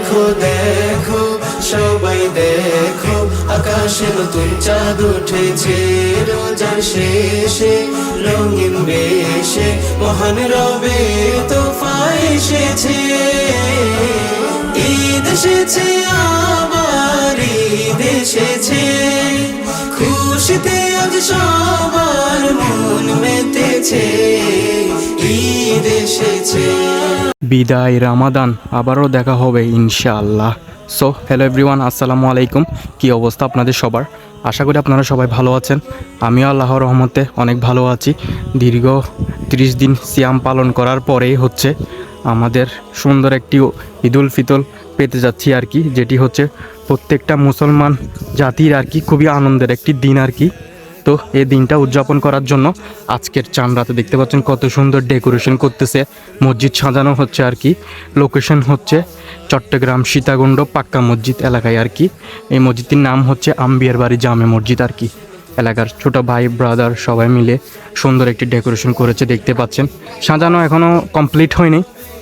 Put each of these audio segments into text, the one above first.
দেখো দেখো, সবাই দেখো আকাশে নতুন চাঁদ উঠেছে, রোজার শেষে, রঙিন বেশে, মহান রবে তোফা এসেছে। ঈদ এসেছে, আবার ঈদ এসেছে। খুশিতে আজ সবার মন মেতেছে। বিদায় রামাদান, আবারও দেখা হবে ইনশাআল্লাহ। সো হ্যালো এভরিওয়ান আসসালামু আলাইকুম। কি অবস্থা আপনাদের সবার? আশা করি আপনারা সবাই ভালো আছেন। আমিও আল্লাহর রহমতে অনেক ভালো আছি। দীর্ঘ ত্রিশ দিন সিয়াম পালন করার পরেই হচ্ছে আমাদের সুন্দর একটি ঈদুল ফিতল পেতে যাচ্ছি আর কি, যেটি হচ্ছে প্রত্যেকটা মুসলমান জাতির আর কি খুবই আনন্দের একটি দিন আর কি। তো এই দিনটা উদযাপন করার জন্য আজকের চান রাতে দেখতে পাচ্ছেন কত সুন্দর ডেকোরেশন করতেছে। মসজিদ সাজানো হচ্ছে আর কি। লোকেশন হচ্ছে চট্টগ্রাম সীতাকুণ্ড পাক্কা মসজিদ এলাকায় আর কি। এই মসজিদটির নাম হচ্ছে আম্বিয়ার বাড়ি জামে মসজিদ আর কি। এলাকার ছোট ভাই ব্রাদার সবাই মিলে সুন্দর একটি ডেকোরেশন করেছে দেখতে পাচ্ছেন। সাজানো এখনও কমপ্লিট হয়নি।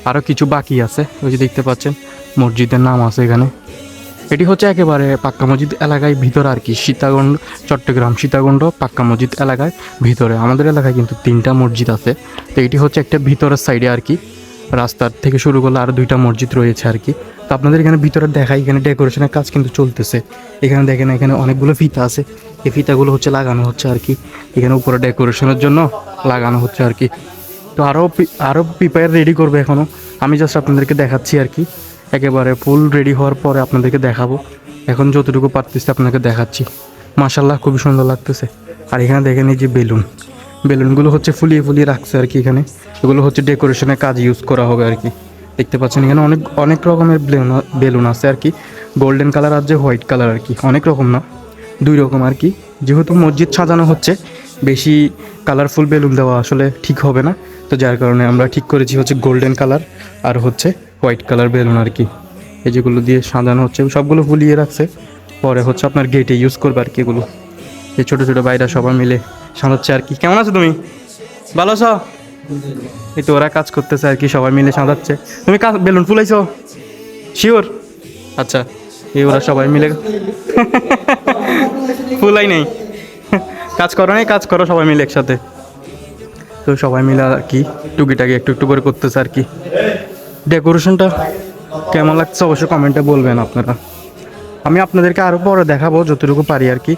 আরও কিছু বাকি আছে। ওই যে দেখতে পাচ্ছেন মসজিদের নাম আছে এখানে। এটি হচ্ছে একেবারে পাক্কা মসজিদ এলাকায় ভিতরে আর কি, সীতাকুণ্ড, চট্টগ্রাম সীতাকুণ্ড, পাক্কা মসজিদ এলাকায় ভিতরে। আমাদের এলাকায় কিন্তু তিনটা মসজিদ আছে। তো এটি হচ্ছে একটা ভিতরের সাইডে আর কি। রাস্তার থেকে শুরু করলে আরও দুইটা মসজিদ রয়েছে আর কি। তো আপনাদের এখানে ভিতরে দেখাই, এখানে ডেকোরেশনের কাজ কিন্তু চলতেছে। এখানে দেখেন, এখানে অনেকগুলো ফিতা আছে। এই ফিতাগুলো হচ্ছে লাগানো হচ্ছে আর কি। এখানে উপরে ডেকোরেশনের জন্য লাগানো হচ্ছে আর কি। তো আরও আরও প্রিপেয়ার রেডি করবে এখনও আমি জাস্ট আপনাদেরকে দেখাচ্ছি আর কি। একেবারে ফুল রেডি হওয়ার পরে আপনাদেরকে দেখাবো। এখন যতটুকু পারতেছি আপনাকে দেখাচ্ছি। মাশাল্লাহ খুবই সুন্দর লাগতেছে। আর এখানে দেখেন এই যে বেলুন। বেলুনগুলো হচ্ছে ফুলিয়ে ফুলিয়ে রাখছে আর কি এখানে। এগুলো হচ্ছে ডেকোরেশনের কাজ ইউজ করা হবে আর কি। দেখতে পাচ্ছেন এখানে অনেক অনেক রকমের বেলুন বেলুন আছে আর কি। গোল্ডেন কালার আর যে হোয়াইট কালার আর কি। অনেক রকম না? দুই রকম আর কি। যেহেতু মসজিদ সাজানো হচ্ছে, বেশি কালারফুল বেলুন দেওয়া আসলে ঠিক হবে না। তো যার কারণে আমরা ঠিক করেছি হচ্ছে গোল্ডেন কালার আর হচ্ছে হোয়াইট কালার বেলুন আর কি। এই যেগুলো দিয়ে সাজানো হচ্ছে, সবগুলো ফুলিয়ে রাখছে। পরে হচ্ছে আপনার গেটে ইউজ করবে আর কি এগুলো। এই ছোটো ছোটো বাইরা সবাই মিলে সাজাচ্ছে আর কি। কেমন আছো তুমি? ভালো আছো? এই তো ওরা কাজ করতেছে আর কি, সবাই মিলে সাজাচ্ছে। তুমি কাজ, বেলুন ফুলাইছো? শিওর আচ্ছা এই ওরা সবাই মিলে ফুলাই নেই। কাজ করো নাই, কাজ করো সবাই মিলে একসাথে। তো সবাই মিলে আর কি, টুকিটাকি একটু একটু করে করতেছে আর কি। ডেকোরেশনটা কেমন লাগছে অবশ্যই কমেন্টে বলবেন আপনারা। আমি আপনাদেরকে আরও পরে দেখাবো যতটুকু পারি আর কি।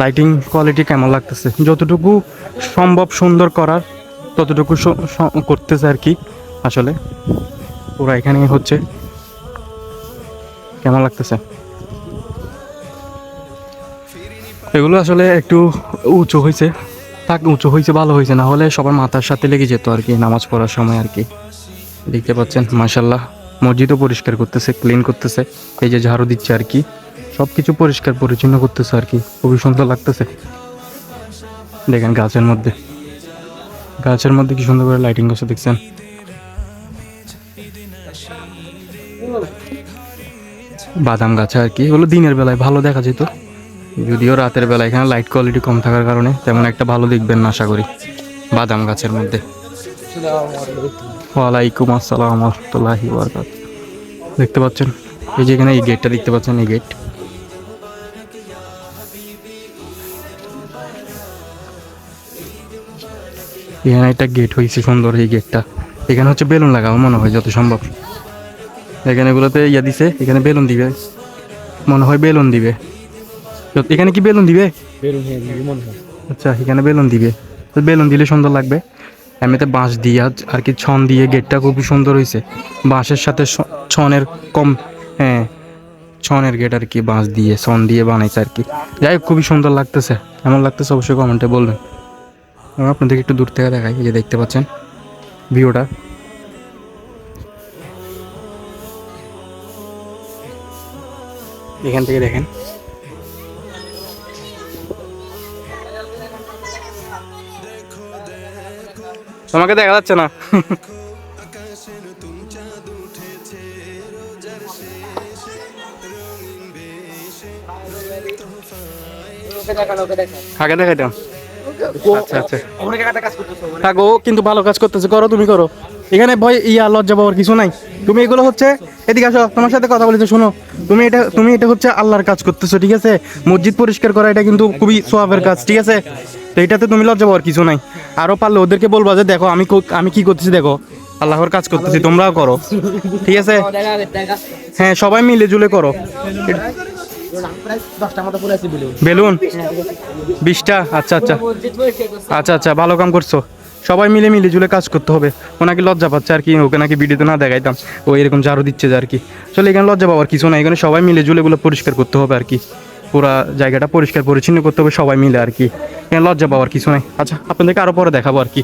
লাইটিং কোয়ালিটি কেমন লাগতেছে। যতটুকু সম্ভব সুন্দর করার, ততটুকু করতেছে আর কি আসলে। ওরা এখানে হচ্ছে কেমন লাগতেছে। এগুলো আসলে একটু উঁচু হয়েছে থাক, উঁচু হয়েছে ভালো হয়েছে না হলে সবার মাথার সাথে লেগে যেত আর কি, নামাজ পড়ার সময় আর কি। দেখতে পাচ্ছেন মাসাল্লাহ মসজিদও পরিষ্কার করতেছে ক্লিন করতেছে। এই যে ঝাড়ু দিচ্ছে আর কি। সব কিছু পরিষ্কার, পরিচ্ছন্ন করতেছে আর কি। খুবই সুন্দর লাগতেছে। দেখেন গাছের মধ্যে। গাছের মধ্যে কি সুন্দর করে লাইটিং করছে, দেখছেন? বাদাম গাছে আর কি। এগুলো দিনের বেলায় ভালো দেখা যেত। যদিও রাতের বেলা এখানে লাইট কোয়ালিটি কম থাকার কারণে তেমন একটা ভালো দেখবেন না, আশা করি। বাদাম গাছের মধ্যে। ওয়ালাইকুম আসসালাম রহমতুল্লাহি বরকাত দেখতে পাচ্ছেন? এই যে এখানে এই গেটটা দেখতে পাচ্ছেন এই গেট এখানে একটা গেট হয়েছে সুন্দর এই গেটটা এখানে হচ্ছে বেলুন লাগাবো মনে হয় যত সম্ভব। এখানে এগুলোতে ইয়া দিছে এখানে বেলুন দিবে। মনে হয় বেলুন দিবে। এখানে কি বেলুন দিবে? আচ্ছা এখানে বেলুন দিবে। তো বেলুন দিলে সুন্দর লাগবে। এমনিতে বাঁশ দিয়ে আর কি ছন দিয়ে গেটটা খুবই সুন্দর হয়েছে বাঁশের সাথে ছনের কম হ্যাঁ ছনের গেট আর কি বাঁশ দিয়ে, ছন দিয়ে বানাইছে আর কি। যাই হোক, খুবই সুন্দর লাগতেছে। এমন লাগতেছে অবশ্যই কমেন্টে বলবেন। আমি আপনাদেরকে একটু দূর থেকে দেখাই যে দেখতে পাচ্ছেন ভিউটা। এখান থেকে দেখেন। তোমাকে দেখা যাচ্ছে না। আগে আচ্ছা আচ্ছা। থাকো কিন্তু ভালো কাজ করতেছে করো তুমি করো। এখানে ভয়, ইয়া, লজ্জা পাওয়ার কিছু নাই। তুমি এগুলো হচ্ছে, এদিকে আসো, তোমার সাথে কথা বলেছ, শোনো। তুমি এটা তুমি এটা হচ্ছে আল্লাহর কাজ করতেছো, ঠিক আছে? মসজিদ পরিষ্কার করা, এটা কিন্তু খুবই সোয়াবের কাজ, ঠিক আছে? তো এটাতে তুমি লজ্জা পাওয়ার কিছু নাই। আরও পারলে ওদেরকে বলবা যে, দেখো, আমি আমি কি করতেছি, দেখো? আল্লাহর কাজ করতেছি, তোমরাও করো। ঠিক আছে? হ্যাঁ সবাই মিলে জুলে করো। বেলুন? বিশটা? আচ্ছা আচ্ছা। আচ্ছা আচ্ছা ভালো কাম করছ। সবাই মিলে মিলে জুলে কাজ করতে হবে। ও নাকি লজ্জা পাচ্ছে আর কি, ওকে নাকি ভিডিওতে না দেখাইতাম। ও এরকম ঝাড়ু দিচ্ছে আর কি। চলে এখানে লজ্জা পাওয়ার কিছু না এখানে সবাই মিলে জুলে গুলো পরিষ্কার করতে হবে আর কি। পুরা জায়গাটা পরিষ্কার পরিচ্ছন্ন করতে হবে, সবাই মিলে আর কি। এখানে লজ্জা পাওয়ার কিছু নাই। আচ্ছা আপনাদেরকে আরও পরে দেখাবো আর কি।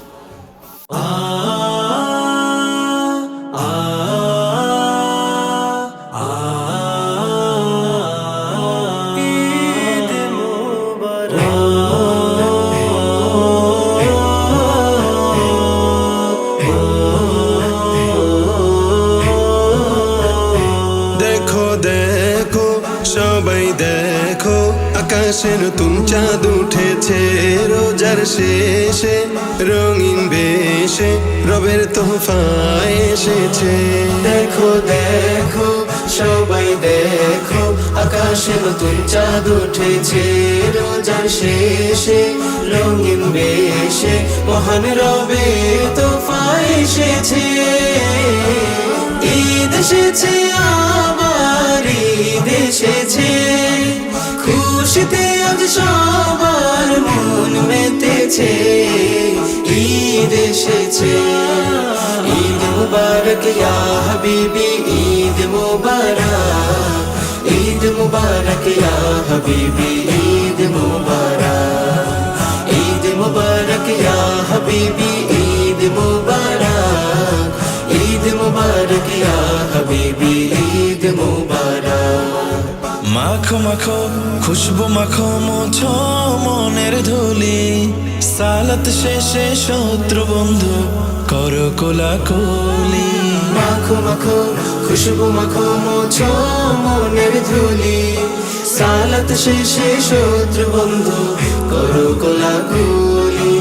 আকাশে নতুন চাঁদ উঠেছে, রোজার শেষে রঙিন বেশে রবের তোহফায় এসেছে। দেখো দেখো, সবাই দেখো আকাশে নতুন চাঁদ উঠেছে, রোজার শেষে রঙিন বেশে মহান রবে তোফায় মুবারক ইয়া হাবিবি ঈদ মুবারক ঈদ মুবারক ইয়া হাবিবি ঈদ মুবারক ঈদ মুবারক ইয়া হাবিবি ঈদ মুবারক ঈদ মুবারক ইয়া হাবিবি ঈদ মুবারক মাখো মাখো খুশবু মাখো মোছো মনের ধুলি। সালাত শেষে শত্রু বন্ধু করো কোলাকুলি। মাখো মাখো খুশবু মাখো মোছো মনের ধুলি। সালাত শেষে শত্রু বন্ধু করো কোলাকুলি।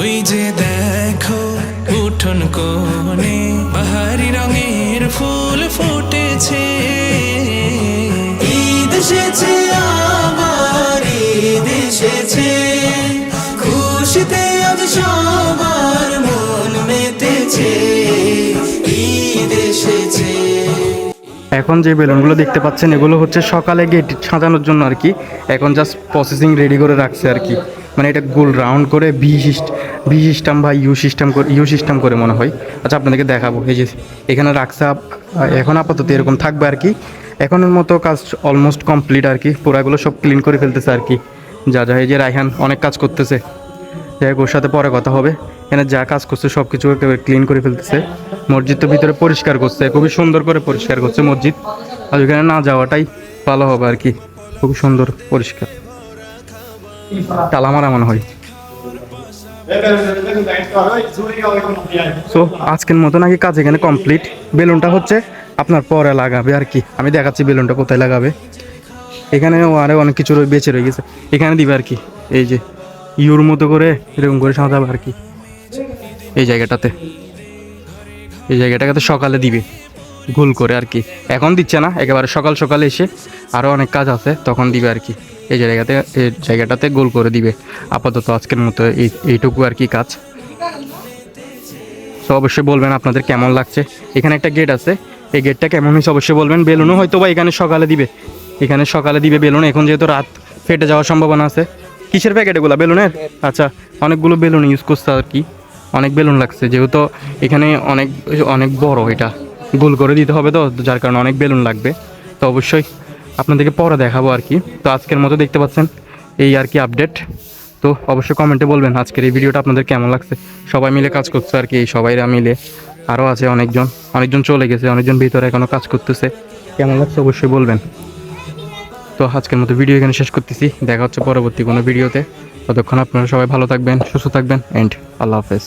ওই যে দেখো উঠোন কোণে বাহারি রঙের ফুল ফুটেছে। এখন যে বেলুনগুলো দেখতে পাচ্ছেন এগুলো হচ্ছে সকালে গেট সাজানোর জন্য আর কি। এখন জাস্ট প্রসেসিং রেডি করে রাখছে আর কি। মানে এটা গোল রাউন্ড করে বি সিস্টেম ভি সিস্টেম বা ইউ সিস্টেম করে ইউ সিস্টেম করে মনে হয়। আচ্ছা আপনাদেরকে দেখাবো। এই যে এখানে রাখছে এখন আপাতত এরকম থাকবে আর কি। এখনের মতো কাজ অলমোস্ট কমপ্লিট আর কি। পুরাগুলো সব ক্লিন করে ফেলতেছে আর কি। যা যা এই যে রায়হান অনেক কাজ করতেছে। যাই হোক, ওর সাথে পরে কথা হবে। এখানে যা কাজ করছে সব কিছু ক্লিন করে ফেলতেছে। মসজিদ তো ভিতরে পরিষ্কার করছে, খুবই সুন্দর করে পরিষ্কার করছে মসজিদ। আর ওইখানে না যাওয়াটাই ভালো হবে আর কি, খুবই সুন্দর, পরিষ্কার। তালা মারা মনে হয়। সো আজকের মতো নাকি কাজ এখানে কমপ্লিট বেলুনটা হচ্ছে আপনার পরে লাগাবে আর কি। আমি দেখাচ্ছি বেলুনটা কোথায় লাগাবে। এখানে আরও অনেক কিছু বেঁচে রয়ে গেছে। এখানে দিবে আর কি, এই যে ইউর মতো করে এরকম করে সাজাবে আর কি। এই জায়গাটাতে। এই জায়গাটাতে সকালে দিবে। গোল করে আর কি। এখন দিচ্ছে না, একেবারে সকাল সকালে এসে আরও অনেক কাজ আছে, তখন দিবে আর কি। এই জায়গাতে এই জায়গাটাতে গোল করে দিবে। আপাতত আজকের মতো এই, এইটুকু আর কি কাজ। তো অবশ্যই বলবেন আপনাদের কেমন লাগছে। এখানে একটা গেট আছে। এই গেটটা কেমন হয়েছে অবশ্যই বলবেন। বেলুনও হয়তো বা এখানে সকালে দিবে। এখানে সকালে দিবে বেলুন। এখন যেহেতু রাত ফেটে যাওয়ার সম্ভাবনা আছে। কিসের প্যাকেট এগুলো? বেলুনের? আচ্ছা অনেকগুলো বেলুন ইউজ করছে আর কি। অনেক বেলুন লাগছে, যেহেতু এখানে অনেক অনেক বড় এটা। গোল করে দিতে হবে তো, যার কারণে অনেক বেলুন লাগবে। তো অবশ্যই আপনাদেরকে পরে দেখাবো আর কি। তো আজকের মতো দেখতে পাচ্ছেন, এই আর কি আপডেট তো অবশ্যই কমেন্টে বলবেন আজকের এই ভিডিওটা আপনাদের কেমন লাগছে। সবাই মিলে কাজ করছে আর কি, এই সবাইরা মিলে। আরও আছে অনেকজন অনেকজন চলে গেছে, অনেকজন ভিতরে এখনও কাজ করতেছে। কেমন লাগছে অবশ্যই বলবেন। তো আজকের মতো ভিডিও এখানে শেষ করতেছি। দেখা হচ্ছে পরবর্তী কোনো ভিডিওতে ততক্ষণ আপনারা সবাই ভালো থাকবেন সুস্থ থাকবেন এন্ড আল্লাহ হাফেজ।